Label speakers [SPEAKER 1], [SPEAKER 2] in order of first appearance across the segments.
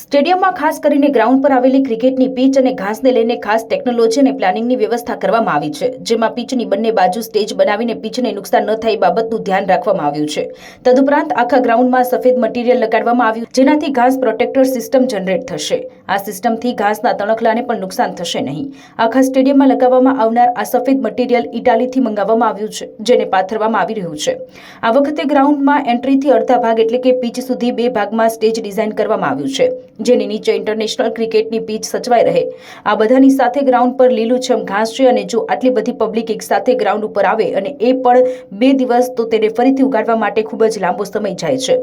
[SPEAKER 1] સ્ટેડિયમમાં ખાસ કરીને ગ્રાઉન્ડ પર આવેલી ક્રિકેટની પીચ અને ઘાસને લઈને ખાસ ટેકનોલોજી અને પ્લાનિંગની વ્યવસ્થા કરવામાં આવી છે, જેમાં પીચની બંને બાજુ સ્ટેજ બનાવીને પીચને નુકસાન ન થાય બાબતનું ધ્યાન રાખવામાં આવ્યું છે. તદુપરાંત આખા ગ્રાઉન્ડમાં સફેદ મટીરિયલ લગાડવામાં આવ્યું, જેનાથી ઘાસ પ્રોટેક્ટર સિસ્ટમ જનરેટ થશે. આ સિસ્ટમથી ઘાસના તણખલાને પણ નુકસાન થશે નહીં. આખા સ્ટેડિયમમાં લગાવવામાં આવનાર આ સફેદ મટીરિયલ ઇટાલીથી મંગાવવામાં આવ્યું છે, જેને પાથરવામાં આવી રહ્યું છે. આ વખતે ગ્રાઉન્ડમાં એન્ટ્રીથી અડધા ભાગ એટલે કે પીચ સુધી બે ભાગમાં સ્ટેજ ડિઝાઇન કરવામાં આવ્યું છે. જેની નીચે ઇન્ટરનેશનલ ક્રિકેટની પીચ સચવાઈ રહે. આ બધાની સાથે ગ્રાઉન્ડ પર લીલુંછમ ઘાસ છે અને જો આટલી બધી પબ્લિક એક સાથે ગ્રાઉન્ડ ઉપર આવે અને એ પણ બે દિવસ તો તેને ફરીથી ઉગાડવા માટે ખૂબ જ લાંબો સમય જાય છે.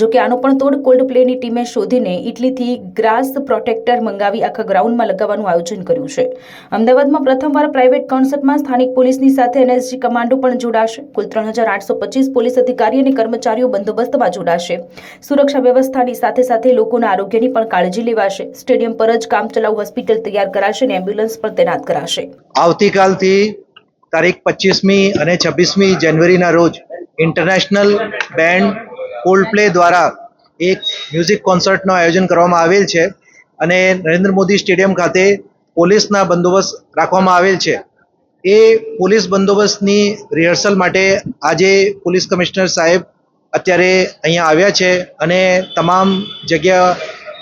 [SPEAKER 1] જો કે આનો પણ તોડ કોલ્ડ પ્લેની ટીમે શોધીને ઇટલીથી ગ્રાસ પ્રોટેક્ટર મંગાવી આખા ગ્રાઉન્ડમાં લગાવવાનું આયોજન કર્યું છે. અમદાવાદમાં પ્રથમવાર પ્રાઇવેટ કોન્સર્ટમાં સ્થાનિક પોલીસની સાથે એનએસજી કમાન્ડો પણ જોડાશે. કુલ ત્રણ હજાર આઠસો પચીસ પોલીસ અધિકારી અને કર્મચારીઓ બંદોબસ્તમાં જોડાશે. સુરક્ષા વ્યવસ્થાની સાથે સાથે લોકોના આરોગ્યની પણ કાળજી લેવાશે. સ્ટેડિયમ પર જ કામચલાઉ હોસ્પિટલ તૈયાર કરાશે અને એમ્બ્યુલન્સ પણ તૈનાત કરાશે.
[SPEAKER 2] આવતીકાલથી તારીખ પચીસમી અને છવ્વીસમી જાન્યુઆરીના રોજ ઇન્ટરનેશનલ બેન્ડ કોલ્ડ પ્લે દ્વારા એક મ્યુઝિક કોન્સર્ટનું આયોજન કરવામાં આવેલ છે અને નરેન્દ્ર મોદી સ્ટેડિયમ ખાતે પોલીસના બંદોબસ્ત રાખવામાં આવેલ છે. એ પોલીસ બંદોબસ્તની રિહર્સલ માટે આજે પોલીસ કમિશનર સાહેબ અત્યારે અહીંયા આવ્યા છે અને તમામ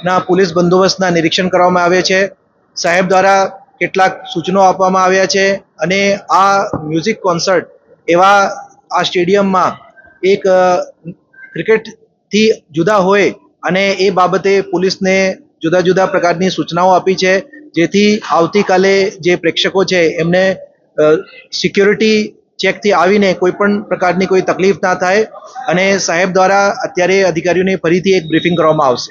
[SPEAKER 2] જગ્યાના પોલીસ બંદોબસ્તના નિરીક્ષણ કરવામાં આવે છે. સાહેબ દ્વારા કેટલાક સૂચનો આપવામાં આવ્યા છે અને આ મ્યુઝિક કોન્સર્ટ એવા આ સ્ટેડિયમમાં એક ક્રિકેટથી જુદા હોય અને એ બાબતે પોલીસને જુદા જુદા પ્રકારની સૂચનાઓ આપી છે. જેથી આવતીકાલે જે પ્રેક્ષકો છે એમને સિક્યોરિટી ચેકથી આવીને કોઈ પણ પ્રકારની કોઈ તકલીફ ના થાય અને સાહેબ દ્વારા અત્યારે અધિકારીઓને ફરીથી એક બ્રીફિંગ કરવામાં આવશે.